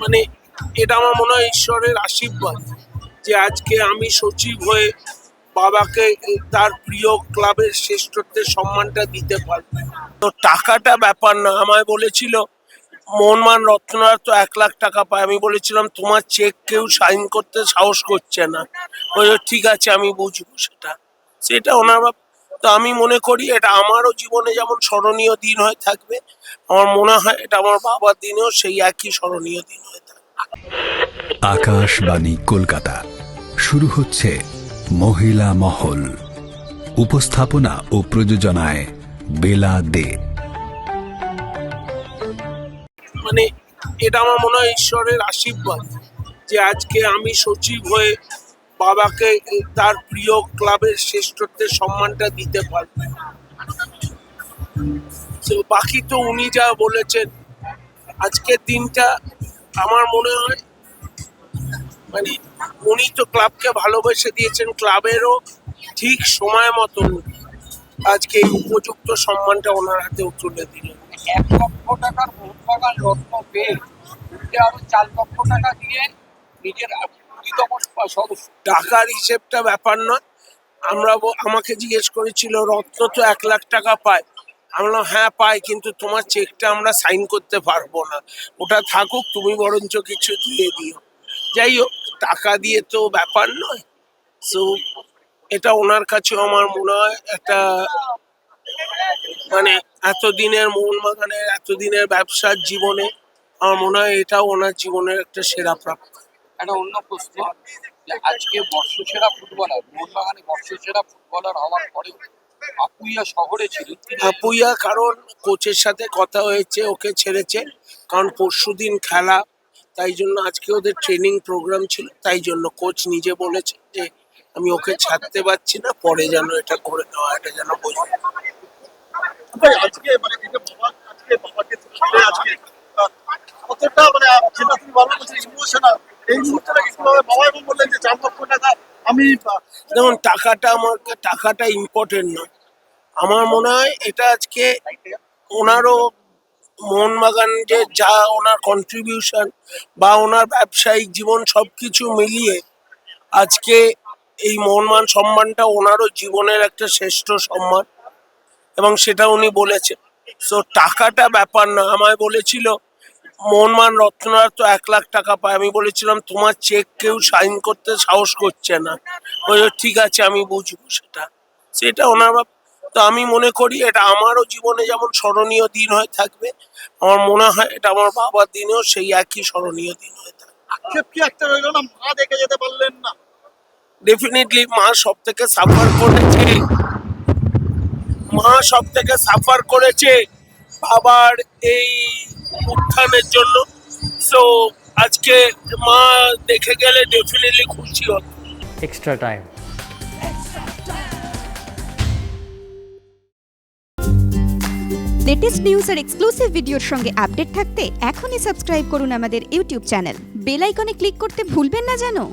মানে এটা আমার মনে হয় ঈশ্বরের আশীর্বাদ যে আজকে আমি সচিব হয়ে বাবাকে তার প্রিয় ক্লাবের শ্রেষ্ঠত্বের সম্মানটা দিতে পারব। তো টাকাটা ব্যাপার না, আমায় বলেছিল মোহনমান রত্নার তো এক লাখ টাকা পায়। আমি বলেছিলাম, তোমার চেক কেউ সাইন করতে সাহস করছে না। ঠিক আছে, আমি বুঝব সেটা। সেটা ওনার তো আমি মনে করি এটা আমারও জীবনে যেমন স্মরণীয় দিন হয়ে থাকবে আমার মনে হয় এটা আমার বাবার দিনেও সেই একই স্মরণীয় দিন হয়ে থাকবে। আকাশবাণী কলকাতা। শুরু হচ্ছে মহিলা মহল। উপস্থাপনা ও প্রযোজনায় বেলা দে। মানে এটা আমার মনে হয় ঈশ্বরের আশীর্বাদ যে আজকে আমি সচিব হয়ে বাবাকে তার প্রিয় ক্লাবের শ্রেষ্ঠত্বের সম্মানটা দিতে পারব বাকি তো উনি যা বলেছেন, আজকের দিনটা আমার মনে হয় মানে উনি তো ক্লাবকে ভালোবেসে দিয়েছেন, ক্লাবেরও ঠিক সময় মতন আজকে এই উপযুক্ত সম্মানটা ওনার হাতেও তুলে দিলেন। এক লক্ষ টাকার মোহনবাগান রত্ন পেয়ে আরও চার লক্ষ টাকা দিয়ে নিজের সদস্য টাকার হিসেবটা ব্যাপার নয়। আমরা আমাকে জিজ্ঞেস করেছিল, রত্ন তো এক লাখ টাকা পায়। আমি বললাম হ্যাঁ পাই, কিন্তু তোমার চেকটা আমরা সাইন করতে পারব না। ওটা থাকুক, তুমি বরঞ্চ কিছু দিয়ে দিও। যাই হোক, টাকা দিয়ে তো ব্যাপার নয়। সো এটা ওনার কাছেও আমার মনে হয় একটা মানে এতদিনের মোহনবাগানের এতদিনের ব্যবসার জীবনে আমার মনে হয় এটাও ওনার জীবনের একটা সেরা প্রাপ্তি। একটা অন্য প্রশ্ন। যে আজকে বর্ষসেরা ফুটবলার মোহনবাগানে বর্ষসেরা ফুটবলার হওয়ার পরেও আপুইয়া শহরে তিনি আপুইয়া কারণ কোচের সাথে কথা হয়েছে ওকে ছেড়েছে। কারণ পরশুদিন খেলা তাই জন্য আজকে ওদের ট্রেনিং প্রোগ্রাম ছিল তাই জন্য কোচ নিজে বলেছে যে আমি ওকে ছাড়তে পারছি না পরে যেন এটা করে নেওয়া এটা যেন বোঝা আজকে মানে আজকে বাবাকে আজকে কতটা মানে যেটা তুমি ভালো বলছো ইমোশনাল এই মুহূর্তে কীভাবে বললেন যে চার লক্ষ টাকা আমি যেমন টাকাটা আমার টাকাটা ইম্পর্টেন্ট নয়। আমার মনে হয় এটা আজকে ওনারও মোহনবাগান যে যা ওনার কন্ট্রিবিউশন বা ওনার ব্যবসায়িক জীবন সব কিছু মিলিয়ে আজকে এই মোহনমান সম্মানটা ওনারও জীবনের একটা শ্রেষ্ঠ সম্মান এবং সেটা উনি বলেছেন। সো টাকাটা ব্যাপার না, আমায় বলেছিল মোহনমান রত্নরা তো এক লাখ টাকা পায়। আমি বলেছিলাম তোমার চেক কেউ সাইন করতে সাহস করছে না। ওই ঠিক আছে আমি বুঝব সেটা। সেটা ওনার তো আমি মনে করি এটা আমারও জীবনে যেমন স্মরণীয় দিন হয়ে থাকবে আমার মনে হয় এটা আমার বাবার দিনেও সেই একই স্মরণীয় দিন হয়ে থাকবে। আক্ষেপ কি একটা রইল না? মা দেখে যেতে পারলেন না। ডেফিনেটলি মা সব থেকে সাফার করেছে। মা সব থেকে সাফার করেছে। বাবার এই উত্থানের জন্য। সো আজকে মা দেখে গেলে ডেফিনেটলি খুশি হত এক্সট্রা টাইম লেটেস্ট নিউজ আর এক্সক্লুসিভ ভিডিওর সঙ্গে আপডেট থাকতে এখনই সাবস্ক্রাইব করুন আমাদের ইউটিউব চ্যানেল বেল আইকনে ক্লিক করতে ভুলবেন না জানো